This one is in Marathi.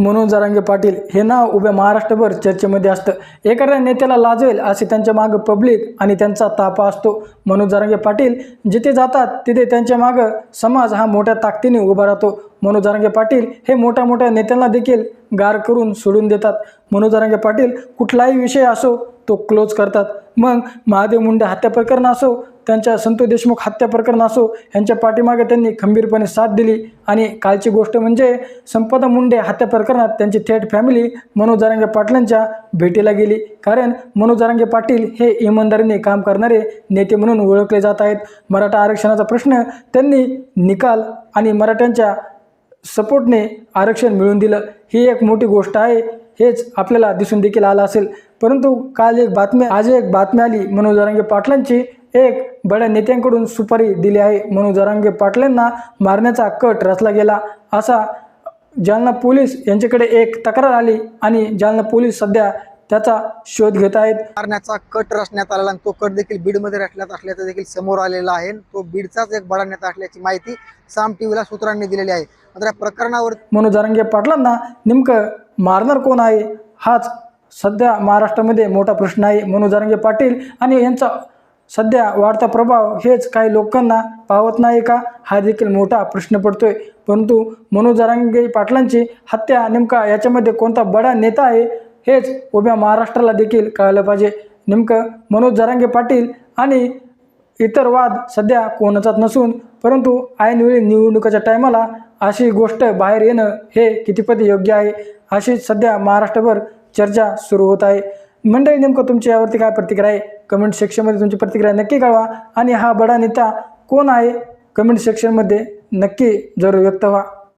मनोज जरांगे पाटील हे नाव उभ्या महाराष्ट्रभर चर्चेमध्ये असतं. एखाद्या नेत्याला लाजवेल असे त्यांच्या मागं पब्लिक आणि त्यांचा तापा असतो. मनोज जरांगे पाटील जिथे जातात तिथे त्यांच्या मागं समाज हा मोठ्या ताकदीने उभा राहतो. मनोज जरांगे पाटील हे मोठ्या मोठ्या नेत्यांना देखील गार करून सोडून देतात. मनोज जरांगे पाटील कुठलाही विषय असो तो क्लोज करतात. मग महादेव मुंडे हत्या प्रकरण असो त्यांच्या संतोष देशमुख हत्या प्रकरण असो यांच्या पाठीमागे त्यांनी खंबीरपणे साथ दिली. आणि कालची गोष्ट म्हणजे संपदा मुंडे हत्या प्रकरणात त्यांची थेट फॅमिली मनोज जरांगे पाटलांच्या भेटीला गेली. कारण मनोज जरांगे पाटील हे इमानदारीने काम करणारे नेते म्हणून ओळखले जात आहेत. मराठा आरक्षणाचा प्रश्न त्यांनी निकाल आणि मराठ्यांच्या सपोर्टने आरक्षण मिळवून दिलं. ही एक मोठी गोष्ट आहे. हेच आपल्याला दिसून देखील आलं असेल. परंतु काल एक बातमी आज एक बातमी आली. मनोज जरांगे पाटलांची एक बड्या नेत्यांकडून सुपारी दिली आहे. मनोज जरांगे पाटलांना मारण्याचा कट रचला गेला. असा जालना पोलीस यांच्याकडे एक तक्रार आली आणि जालना पोलीस सध्या त्याचा शोध घेत आहेत. मारण्याचा कट रचण्यात आलेला आणि तो कट देखील बीडमध्ये रचण्यात असल्याचं देखील समोर आलेला आहे. तो बीडचाच एक बडा नेता असल्याची माहिती साम टीव्हीला सूत्रांनी दिलेली आहे. मात्र या प्रकरणावर मनोज जरांगे पाटलांना नेमकं मारणार कोण आहे? हाच सध्या महाराष्ट्रामध्ये मोठा प्रश्न आहे. मनोज जरांगे पाटील आणि यांचा सध्या वाढता प्रभाव हेच काही लोकांना पावत नाही का? हा देखील मोठा प्रश्न पडतोय. परंतु मनोज जरांगे पाटलांची हत्या नेमका याच्यामध्ये कोणता बडा नेता आहे? हेच उभ्या महाराष्ट्राला देखील कळलं पाहिजे. नेमकं मनोज जरांगे पाटील आणि इतर वाद सध्या कोणाचाच नसून परंतु ऐनवेळी निवडणुकीच्या टायमाला अशी गोष्ट बाहेर येणं हे कितीपत योग्य आहे अशी सध्या महाराष्ट्रभर चर्चा सुरू होत आहे. मंडळी नेमकं तुमच्या यावरती काय प्रतिक्रिया आहे? कमेंट सेक्शनमध्ये तुमची प्रतिक्रिया नक्की कळवा आणि हा बडा नेता कोण आहे? कमेंट सेक्शनमध्ये नक्की जरूर व्यक्त व्हा.